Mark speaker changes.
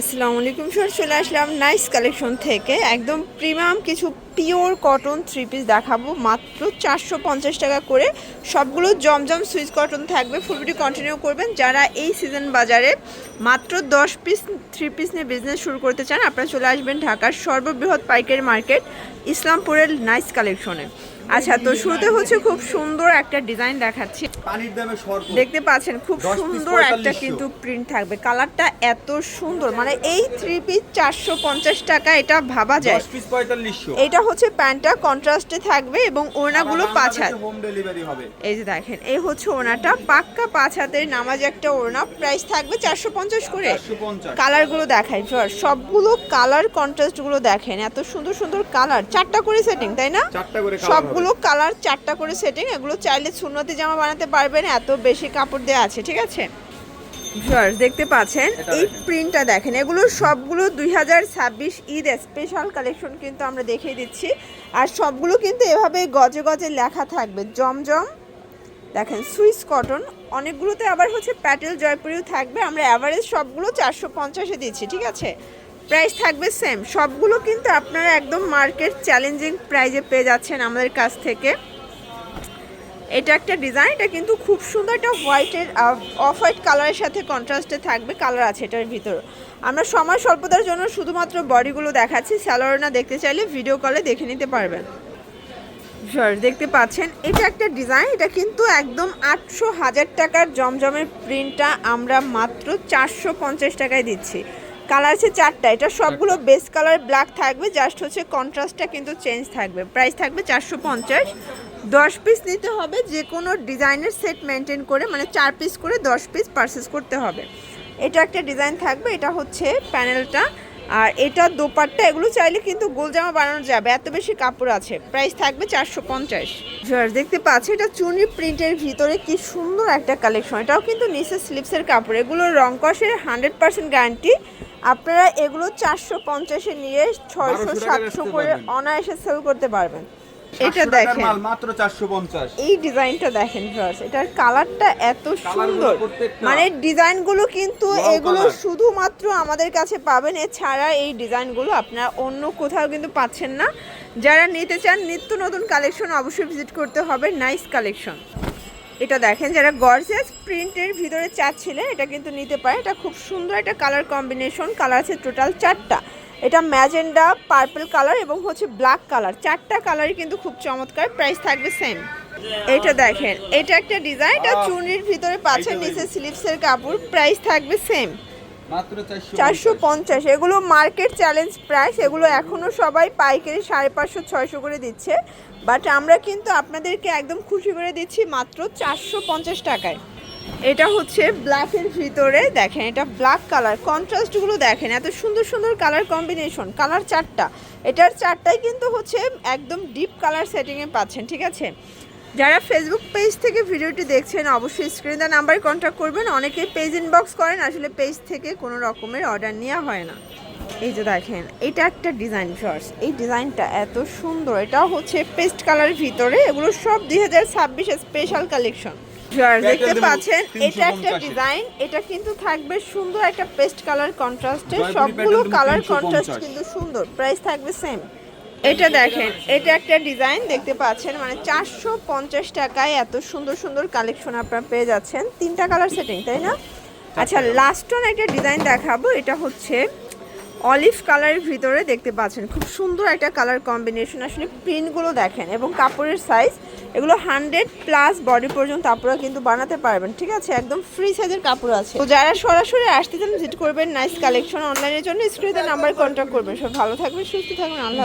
Speaker 1: আসসালামু আলাইকুম স্যার চলে আসলাম নাইস কালেকশন থেকে। একদম প্রিমিয়াম কিছু পিওর কটন থ্রি পিস দেখাবো। মাত্র চারশো পঞ্চাশ টাকা করে। সবগুলো জমজম সুইচ কটন থাকবে। ফুল ভিডিও কন্টিনিউ করবেন। যারা এই সিজন বাজারে মাত্র দশ পিস থ্রি পিস নিয়ে বিজনেস শুরু করতে চান, আপনারা চলে আসবেন ঢাকার সর্ববৃহৎ পাইকারি মার্কেট ইসলামপুরের নাইস কালেকশনে আচ্ছা তো শুরুতে হচ্ছে খুব সুন্দর একটা ডিজাইন দেখাচ্ছি।
Speaker 2: পানির দামে সর্ব।
Speaker 1: দেখতে পাচ্ছেন খুব সুন্দর একটা কিন্তু প্রিন্ট থাকবে। কালারটা এত সুন্দর মানে এই থ্রি পিস চারশো পঞ্চাশ টাকা এটা ভাবা যায়। এটা হচ্ছে প্যান্টটা কন্ট্রাস্টে থাকবে এবং ওড়নাগুলো পাঁচ হাত। এই যে দেখেন এই হচ্ছে ওড়নাটা পাক্কা পাঁচ হাতের নামাজ একটা ওড়না প্রাইস থাকবে চারশো পঞ্চাশ করে। কালারগুলো দেখাই ফিওর সবগুলো কালার কন্ট্রাস্টগুলো দেখেন এত সুন্দর সুন্দর কালার চারটা করে সেটিং তাই না?
Speaker 2: চারটা
Speaker 1: সবগুলো কালার চারটা করে সেটিং এগুলো চাইলে সুন্নতি জামা বানাতে পারবেন এত বেশি কাপড় দেওয়া আছে ঠিক আছে? ভিউয়ার্স দেখতে পাচ্ছেন এই প্রিন্টটা দেখেন এগুলো সবগুলো দুই হাজার ছাব্বিশ ঈদ স্পেশাল কালেকশন কিন্তু আমরা দেখিয়ে দিচ্ছি। আর সবগুলো কিন্তু এভাবে গজে গজে লেখা থাকবে জমজম। দেখেন সুইস কটন অনেকগুলোতে আবার হচ্ছে প্যাটেল জয়পুরিও থাকবে আমরা অ্যাভারেজ সবগুলো চারশো পঞ্চাশে দিচ্ছি ঠিক আছে? প্রাইস থাকবে সেম সবগুলো কিন্তু আপনারা একদম মার্কেট চ্যালেঞ্জিং প্রাইজে পেয়ে যাচ্ছেন আমাদের কাছ থেকে। এটা একটা ডিজাইন এটা কিন্তু খুব সুন্দর একটা হোয়াইটের অফ হোয়াইট কালারের সাথে কন্ট্রাস্টে থাকবে কালার আছে এটার ভিতর। আমরা সময় স্বল্পতার জন্য শুধুমাত্র বডিগুলো দেখাচ্ছি স্যালোয়ার না দেখতে চাইলে ভিডিও কলে দেখে নিতে পারবেন। দেখতে পাচ্ছেন, এটা একটা ডিজাইন এটা কিন্তু একদম আটশো হাজার টাকার জমজমের প্রিন্টটা আমরা মাত্র চারশো পঞ্চাশ টাকায় দিচ্ছি। কালার আছে চারটা এটা সবগুলো বেস কালার ব্ল্যাক থাকবে জাস্ট হচ্ছে কন্ট্রাস্টটা কিন্তু চেঞ্জ থাকবে। প্রাইস থাকবে চারশো পঞ্চাশ। দশ পিস নিতে হবে যে কোনো ডিজাইনের সেট মেনটেন করে মানে চার পিস করে দশ পিস পারচেস করতে হবে। এটা একটা ডিজাইন থাকবে এটা হচ্ছে প্যানেলটা আর এটা দোপাট্টা এগুলো চাইলে কিন্তু গোল জামা বানানো যাবে এত বেশি কাপড় আছে। প্রাইস থাকবে চারশো পঞ্চাশ। দেখতে পাচ্ছি এটা চুনি প্রিন্টের ভিতরে কি সুন্দর একটা কালেকশন এটাও কিন্তু নিচে স্লিপসের কাপড়। এগুলো রং কষের হান্ড্রেড পার্সেন্ট গ্যারান্টি আপনারা এগুলো চারশো পঞ্চাশে নিয়ে ছয়শো সাতশো করে অনায়াসে সেল করতে পারবেন। এটা দেখেন।
Speaker 2: মাত্র চারশো পঞ্চাশ।
Speaker 1: এই ডিজাইনটা দেখেন এটার কালারটা এত সুন্দর। মানে ডিজাইনগুলো কিন্তু এগুলো শুধুমাত্র আমাদের কাছে পাবেন। এছাড়া এই ডিজাইনগুলো আপনারা অন্য কোথাও কিন্তু পাচ্ছেন না। যারা নিতে চান নিত্য নতুন কালেকশন অবশ্যই ভিজিট করতে হবে। নাইস কালেকশন এটা দেখেন যারা গর্জিয়াস প্রিন্টের ভিতরে চাচ্ছিলেন এটা কিন্তু নিতে পারে। এটা খুব সুন্দর একটা কালার কম্বিনেশন কালার আছে টোটাল চারটা। এটা ম্যাজেন্ডা পার্পল কালার এবং হচ্ছে ব্ল্যাক কালার চারটা কালারই কিন্তু খুব চমৎকার। প্রাইস থাকবে সেম এটা দেখেন এটা একটা ডিজাইন এটা. চুনির ভিতরে পাচ্ছেন নিচে স্লিপসের কাপড়। প্রাইস থাকবে সেম
Speaker 2: চারশো
Speaker 1: পঞ্চাশ। এগুলো মার্কেট চ্যালেঞ্জ প্রাইস এগুলো এখনও সবাই পাইকারি সাড়ে পাঁচশো ছয়শো করে দিচ্ছে। বাট আমরা কিন্তু আপনাদেরকে একদম খুশি করে দিচ্ছি মাত্র চারশো পঞ্চাশ টাকায়। এটা হচ্ছে ব্ল্যাকের ভিতরে দেখেন এটা ব্ল্যাক কালার কন্ট্রাস্টগুলো দেখেন এত সুন্দর সুন্দর কালার কম্বিনেশন কালার চারটা। এটার চারটাই কিন্তু হচ্ছে একদম ডিপ কালার সেটিংয়ে পাচ্ছেন ঠিক আছে? যারা ফেসবুক পেজ থেকে ভিডিওটি দেখছেন অবশ্যই স্ক্রিন দা নাম্বারে কন্ট্যাক্ট করবেন। অনেকেই পেজ ইনবক্স করেন আসলে পেজ থেকে কোনো রকমের অর্ডার নেওয়া হয় না। এই যে দেখেন এটা একটা ডিজাইন শর্টস এই ডিজাইনটা এত সুন্দর। এটাও হচ্ছে পেস্ট কালারের ভিতরে। এগুলো সব দুই হাজার ছাব্বিশে স্পেশাল কালেকশন দেখতে পাচ্ছেন এটা একটা ডিজাইন এটা কিন্তু থাকবে সুন্দর একটা পেস্ট কালার কন্ট্রাস্টে সবগুলো কালার কন্ট্রাস্ট কিন্তু সুন্দর। প্রাইস থাকবে সেম এটা দেখেন এটা একটা ডিজাইন দেখতে পাচ্ছেন মানে চারশো পঞ্চাশ টাকায় এত সুন্দর সুন্দর কালেকশন আপনারা পেয়ে যাচ্ছেন। তিনটা কালার সেটিং তাই না? আচ্ছা লাস্ট অন একটা ডিজাইন দেখাবো এটা হচ্ছে অলিভ কালারের ভিতরে দেখতে পাচ্ছেন খুব সুন্দর একটা কালার কম্বিনেশন আসলে প্রিন্টগুলো দেখেন এবং কাপড়ের সাইজ এগুলো হান্ড্রেড প্লাস বডি পর্যন্ত আপনারা কিন্তু বানাতে পারবেন ঠিক আছে? একদম ফ্রি সাইজের কাপড় আছে। তো যারা সরাসরি আসতে চান ভিজিট করবেন নাইস কালেকশন অনলাইনের জন্য স্ক্রিনে নাম্বার কন্ট্যাক্ট করবেন। সব ভালো থাকবেন সুস্থ থাকবেন আল্লাহ